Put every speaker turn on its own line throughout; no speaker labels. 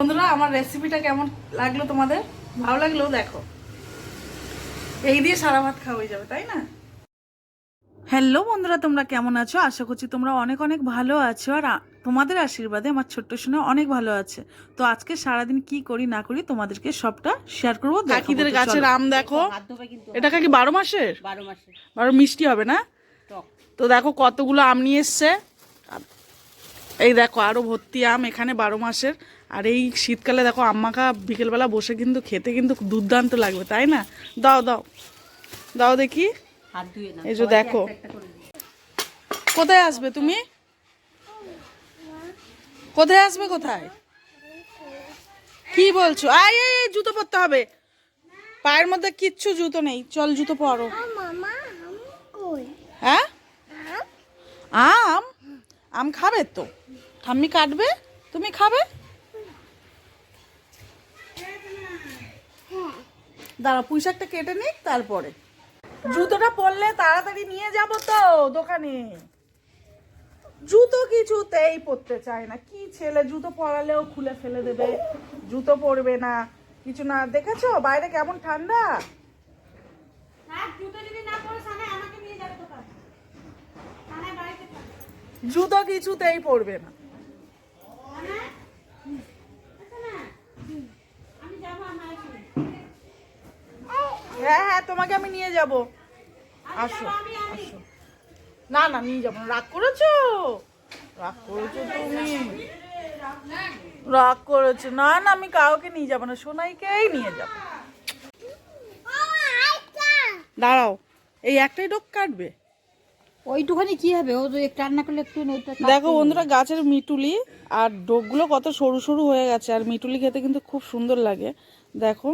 বন্ধুরা আমার রেসিপিটা কেমন লাগল তোমাদের? ভালো লাগল দেখো। এই দিয়ে সারা ভাত খাওয়া হয়ে যাবে তাই না? হ্যালো বন্ধুরা তোমরা কেমন আছো? আশা করছি তোমরা অনেক অনেক ভালো আছো আর তোমাদের আশীর্বাদে আমার ছোট্ট সোনা অনেক ভালো আছে। তো আজকে সারাদিন কি করি না করি তোমাদেরকে সবটা শেয়ার করব। কাকিদের গাছের আম দেখো। এটা কি বারো মাসের?
বারো মাসে
বারো মিষ্টি হবে না? তো দেখো কতগুলো আম নিয়ে এসছে। এই দেখো আরও ভর্তি আম এখানে বারো মাসের। আর এই শীতকালে দেখো আম্মাকা বিকেলবেলা বসে কিন্তু খেতে কিন্তু দুর্দান্ত লাগবে তাই না? দাও দাও। দাও দেখি। এই যে দেখো। কোথায় আসবে তুমি? কোথায় আসবে কোথায়? কি বলছো? আয় এই, এই, জুতো পরতে হবে। পায়ের মধ্যে কিচ্ছু জুতো নেই। চল জুতো পরো। হ্যাঁ? আম? আম খাবে তো। ঠাম্মি কাটবে? তুমি খাবে? দাঁড়া পুঁইশাকটা কেটে নিক তারপরে। জুতোটা পরলে তাড়াতাড়ি নিয়ে যাব তো দোকানে। জুতো কিছুতেই পরতে চায় না। কি ছেলে জুতো পরালেও খুলে ফেলে দেবে। জুতো পরবে না। কিছু না দেখেছ? বাইরে কেমন ঠান্ডা? জুতো কিছুতেই পরবে না। তোমাকে আমি নিয়ে যাব। আসো আসো। না না নিয়ে যাব রাগ করেছ? রাগ করেছ তুমি। রাগ করেছ। না না আমি কাউকে নিয়ে যাব না। সোনাইকেই নিয়ে যাব। দাঁড়াও এই একটাই ডোক কাটবে।
ওইটুখানি কি হবে? ও তো একটু রান্না করলে একটু
দেখো বন্ধুরা গাছের মিটুলি আর ডোকগুলো কত সরু সরু হয়ে গেছে। আর মিটুলি খেতে কিন্তু খুব সুন্দর লাগে। দেখো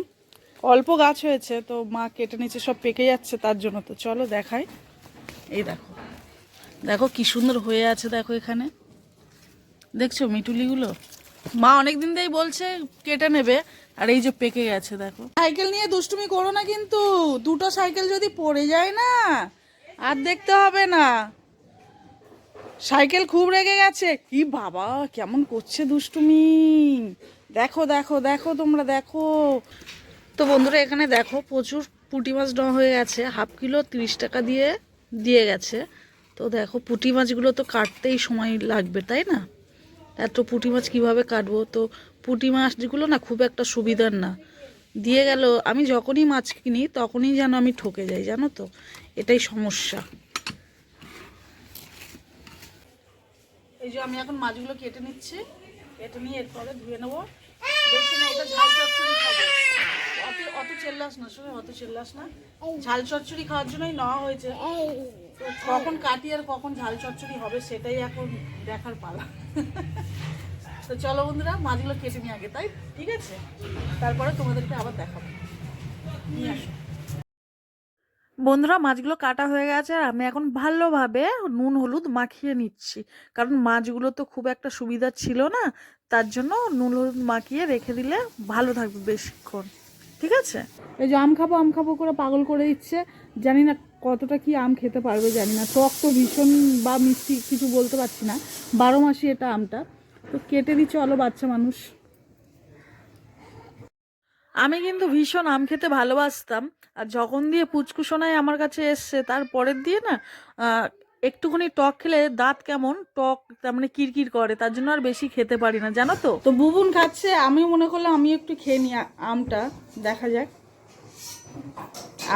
অল্প গাছ হয়েছে, তো মা কেটে নিচে সব পেকে যাচ্ছে তার জন্য। তো চলো দেখাই। এই দেখো। দেখো কি সুন্দর হয়ে আছে দেখো এখানে। দেখছ মিটুলিগুলো? মা অনেকদিন দিন বলছে কেটে নেবে, আর এই যে পেকে গেছে দেখো। সাইকেল নিয়ে দুষ্টুমি করো না কিন্তু, দুটো সাইকেল যদি পড়ে যায় না, আর দেখতে হবে না। সাইকেল খুব রেগে গেছে। কি বাবা, কেমন করছে দুষ্টুমি। দেখো দেখো দেখো তোমরা, দেখো। তো বন্ধুরা, এখানে দেখো প্রচুর পুঁটি মাছ ডা হয়ে গেছে। হাফ কিলো তিরিশ টাকা দিয়ে দিয়ে গেছে। তো দেখো, পুঁটি মাছগুলো তো কাটতেই সময় লাগবে, তাই না? এত পুঁটি মাছ কীভাবে কাটবো? তো পুঁটি মাছগুলো না খুব একটা সুবিধার না। দিয়ে গেল, আমি যখনই মাছ কিনি, তখনই যেন আমি ঠকে যাই, জানো তো? এটাই সমস্যা। এই যে আমি এখন মাছগুলো কেটে নিচ্ছি। কেটে নিয়ে এরপরে ধুয়ে নেব। বেশি না, এটা ঝাল চেল্লাস না, শুনে, অত চেল্লাস না। ঝাল চচ্চড়ি খাওয়ার জন্যই নেওয়া হয়েছে। কখন কাটি আর কখন ঝাল চচ্চড়ি হবে সেটাই এখন দেখার পালা। তো চলো বন্ধুরা, মাছগুলো কেটে নিয়ে আগে, তাই? ঠিক আছে? তারপরে তোমাদেরকে আবার দেখাবো। নিয়ে আসো। বন্ধুরা, মাছগুলো কাটা হয়ে গেছে আর আমি এখন ভালোভাবে নুন, হলুদ মাখিয়ে নিচ্ছি। কারণ মাছগুলো তো খুব একটা সুবিধা ছিল না, তার জন্য নুন, হলুদ মাখিয়ে রেখে দিলে ভালো থাকবে বেশিক্ষণ। ঠিক আছে? এই যে আম খাব আম খাব করে পাগল করে দিচ্ছে। জানি না কতটা কি আম খেতে পারবে জানি না। টক তো ভীষণ বা মিষ্টি কিছু বলতে পারছি না। বারো মাসি এটা আমটা। তো কেটে দিচ্ছে অলো বাচ্চা মানুষ। আমি কিন্তু ভীষণ আম খেতে ভালোবাসতাম। আর যখন দিয়ে পুচকু সোনাই আমার কাছে এসছে তারপরের দিয়ে না একটুখানি টক খেলে দাঁত কেমন? টক, তার মানে কিরকির করে, তার জন্য আর বেশি খেতে পারি না, জানো তো? তো বুবুন খাচ্ছে, আমি মনে করলাম আমি একটু খেয়ে নিই আমটা, দেখা যাক।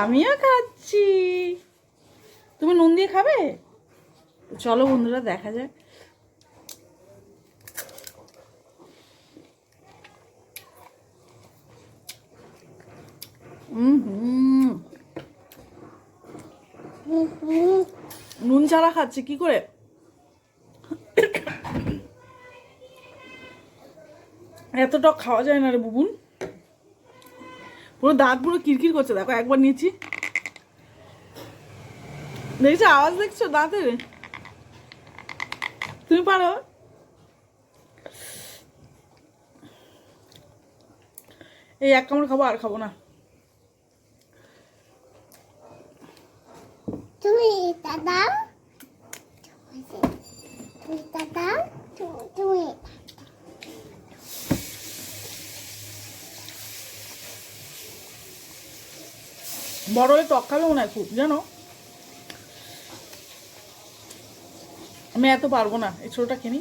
আমিও খাচ্ছি। তুমি নুন দিয়ে খাবে? চলো বন্ধুরা, দেখা যাক। হুম হুম হুম। নুন ছাড়া খাচ্ছে, কি করে? এত টক খাওয়া যায় না রে বুবুন। পুরো দাঁত পুরো কিরকির করছে, দেখো একবার নিয়েছি। দেখছ, আওয়াজ দেখছ দাঁতের? তুমি পারো? এই এক কামড় খাব, আর খাব না
তুমি এটা দাও তুমি এটা দাও তুমি তুমি
বড় হয়ে টক খাবে না খুব, জানো? আমি এত পারব না, এই ছোটটা কিনি।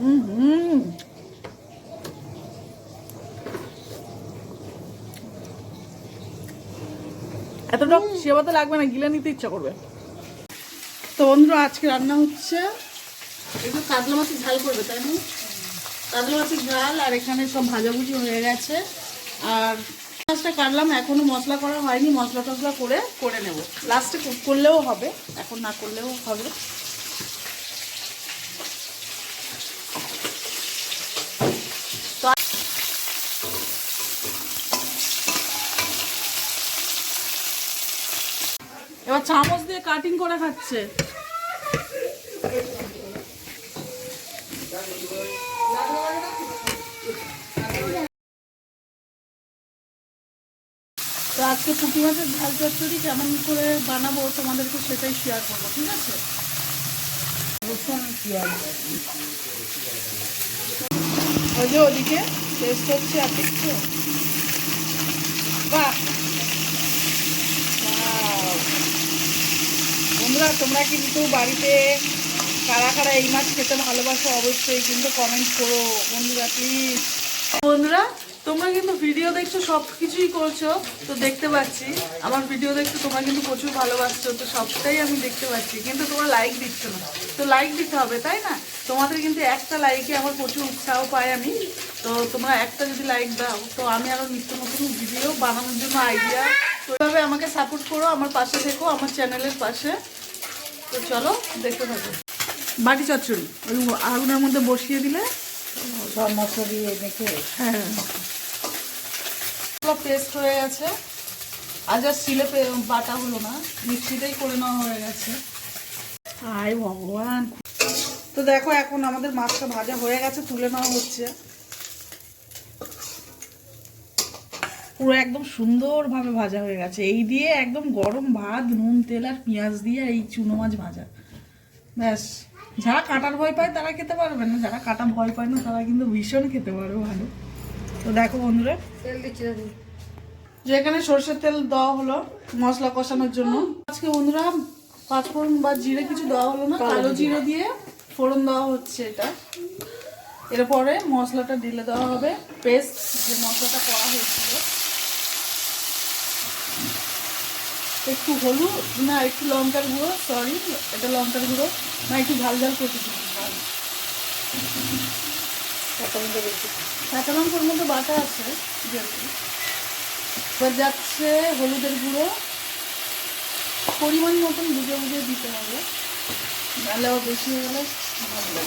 হুম। এত টক সেবা লাগবে না, গিলে নিতে ইচ্ছা করবে। তো বন্ধুরা, আজকে রান্না হচ্ছে। একটু কাতলা মাছের ঝাল করবে, তাই না? কাতলা মাছের ঝাল আর এখানে সব ভাজাভুজি হয়ে গেছে। আর মাছটা কাটলাম, এখনও মশলা করা হয়নি, মশলা টসলা করে করে নেব। লাস্টে করলেও হবে, এখন না করলেও হবে। এবার চামচ দিয়ে কাটিং করে খাচ্ছে। তো আজকে পুঁটি মাছের ঝাল চচ্চড়ি কেমন করে বানাবো তোমাদেরকে সেটাই শেয়ার করব, ঠিক আছে? রসুন, পেঁয়াজ। ওই যে ওদিকে টেস্ট হচ্ছে আর দেখছ? বাহ! বন্ধুরা, তোমরা কিন্তু বাড়িতে কারা কারা এই মাছ খেতে ভালোবাসো অবশ্যই কিন্তু কমেন্ট করো। বন্ধুরা প্লিজ বন্ধুরা তোমরা কিন্তু ভিডিও দেখছ সব কিছুই করছ, তো দেখতে পাচ্ছি। আমার ভিডিও দেখতে তোমরা কিন্তু প্রচুর ভালোবাসছো, তো সবটাই আমি দেখতে পাচ্ছি। কিন্তু তোমরা লাইক দিচ্ছ না। তো লাইক দিতে হবে, তাই না? তোমাদের কিন্তু একটা লাইকে আমার প্রচুর উৎসাহ পাই আমি। তো তোমরা একটা যদি লাইক দাও, তো আমি আরও নিত্য নতুন ভিডিও বানানোর জন্য আইডিয়া এইভাবে আমাকে সাপোর্ট করো, আমার পাশে থেকো, আমার চ্যানেলের পাশে। তো চলো, দেখতে থাকো। বাটি চচ্চড়ি, ওই আগুনের মধ্যে বসিয়ে দিলে
সব মশলা দিয়ে মেখে
হ্যাঁ পেস্ট হয়ে গেছে। আজ আর শিলে বাটা হলো না মিক্সিতেই করে নেওয়া হয়ে গেছে। আয় ভগবান। তো দেখো এখন আমাদের মাছটা ভাজা হয়ে গেছে তুলে নেওয়া হচ্ছে। পুরো একদম সুন্দরভাবে ভাজা হয়ে গেছে। এই দিয়ে একদম গরম ভাত নুন তেল আর পেঁয়াজ দিয়ে এই চুনো মাছ ভাজা। ব্যাস যারা কাটার ভয় পায় তারা খেতে পারবে না যারা কাটা ভয় পায় না তারা কিন্তু ভীষণ খেতে পারবে ভালো। তো দেখো বন্ধুরা
তেল দিচ্ছি
যেখানে সর্ষের তেল দেওয়া হলো মশলা কষানোর জন্য। আজকে বন্ধুরা পাঁচফোড়ন বা জিরে কিছু দেওয়া হলো না কালো জিরে দিয়ে ফোড়ন দেওয়া হচ্ছে এটা। এরপরে মশলাটা ঢেলে দেওয়া হবে পেস্ট যে মশলাটা করা হয়েছিল। একটু হলুদ না, একটু লঙ্কার গুঁড়ো সরি এটা লঙ্কার গুঁড়ো, না, একটু ঝাল ঝাল করতে দিচ্ছি কাঁচা লঙ্কার মধ্যে বাটা আছে এবার যাচ্ছে হলুদের গুঁড়ো। পরিমাণ মতন বুঝে বুঝে দিতে হবে। নাহলে বেশি হয়ে গেলে ভালো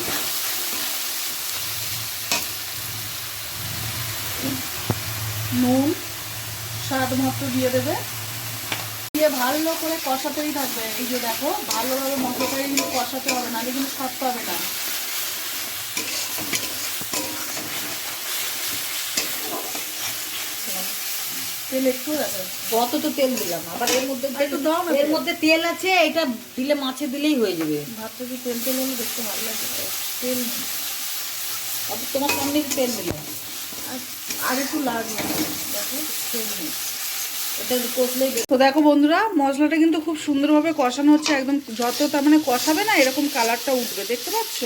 নুন, স্বাদ মতো দিয়ে দেবে। দিয়ে ভালো করে কষাতেই থাকবে। এই যে দেখো ভালোভাবে মশলাটাই কিন্তু কষাতে হবে নাহলে কিন্তু স্বাদ পাবে না। তেল একটু
কত তো তেল দিলাম আবার এর মধ্যে
একটু দাও না
এর মধ্যে তেল আছে এটা দিলে মাছে দিলেই হয়ে যাবে।
ভাতটা কি তেল তেল হলে দেখতে ভালো লাগে। তেল
তোমার সামনে তেল দিলাম।
আর একটু লাগবে। দেখো তেল নেই। তো দেখো বন্ধুরা, মশলাটা কিন্তু খুব সুন্দরভাবে কষানো হচ্ছে, একদম যত তার মানে কষাবে না, এরকম কালারটা উঠবে, দেখতে পাচ্ছ?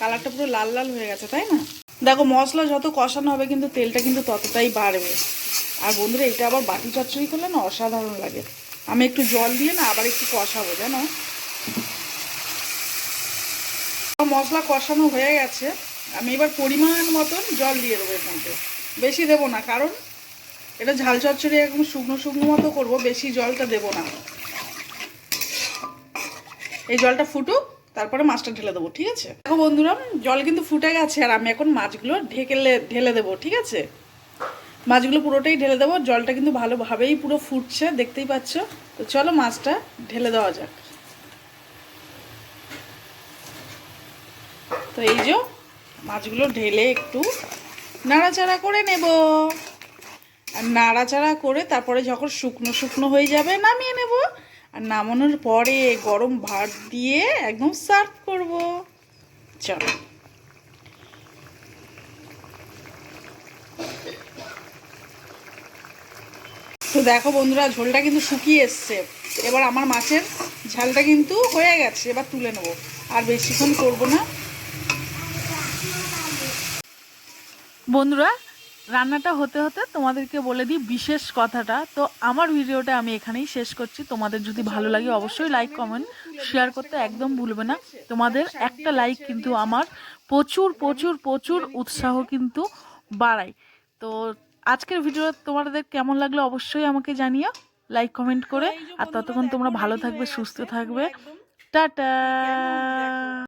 কালারটা পুরো লাল লাল হয়ে গেছে, তাই না? দেখো, মশলা যত কষানো হবে কিন্তু তেলটা কিন্তু ততটাই বাড়বে। আর বন্ধুরা, এটা আবার বাটি চচ্চড়ি করলে না অসাধারণ লাগে। আমি একটু জল দিয়ে না আবার একটু কষাবো, জানো? মশলা কষানো হয়ে গেছে। আমি এবার পরিমাণ মতন জল দিয়ে দেবো এর মধ্যে বেশি দেবো না, কারণ এটা ঝাল চচ্চড়ি একদম শুকনো শুকনো মতো করব, বেশি জলটা দেবো না। এই জলটা ফুটুক, তারপরে মাছটা ঢেলে দেবো, ঠিক আছে? দেখো বন্ধুরা, জল কিন্তু ফুটে গেছে, আর আমি এখন মাছগুলো ঢেকেলে, ঢেলে দেবো, ঠিক আছে? মাছগুলো পুরোটাই ঢেলে দেবো, জলটা কিন্তু ভালোভাবেই পুরো ফুটছে, দেখতেই পাচ্ছ? তো চলো মাছটা ঢেলে দেওয়া যাক। তো এই যে মাছগুলো ঢেলে একটু নাড়াচাড়া করে নেব। আর নাড়াচাড়া করে তারপরে যখন শুকনো শুকনো হয়ে যাবে নামিয়ে নেব। আর নামানোর পরে গরম ভাত দিয়ে একদম সার্ভ করব। চলো। তো দেখো বন্ধুরা, ঝোলটা কিন্তু শুকিয়ে এসছে। এবার আমার মাছের ঝালটা কিন্তু হয়ে গেছে, এবার তুলে নেব। আর বেশিক্ষণ করব না। বন্ধুরা, রান্নাটা হতে হতে তোমাদেরকে বলে দিই বিশেষ কথাটা। তো আমার ভিডিওটা আমি এখানেই শেষ করছি। তোমাদের যদি ভালো লাগে অবশ্যই লাইক কমেন্ট শেয়ার করতে একদম ভুলবে না। তোমাদের একটা লাইক কিন্তু আমার প্রচুর প্রচুর প্রচুর উৎসাহ কিন্তু বাড়ায়। তো আজকের ভিডিও তোমাদের কেমন লাগল অবশ্যই আমাকে জানিও। লাইক কমেন্ট করে। আর ততক্ষণ তোমরা ভালো থাকবে, সুস্থ থাকবে। টাটা!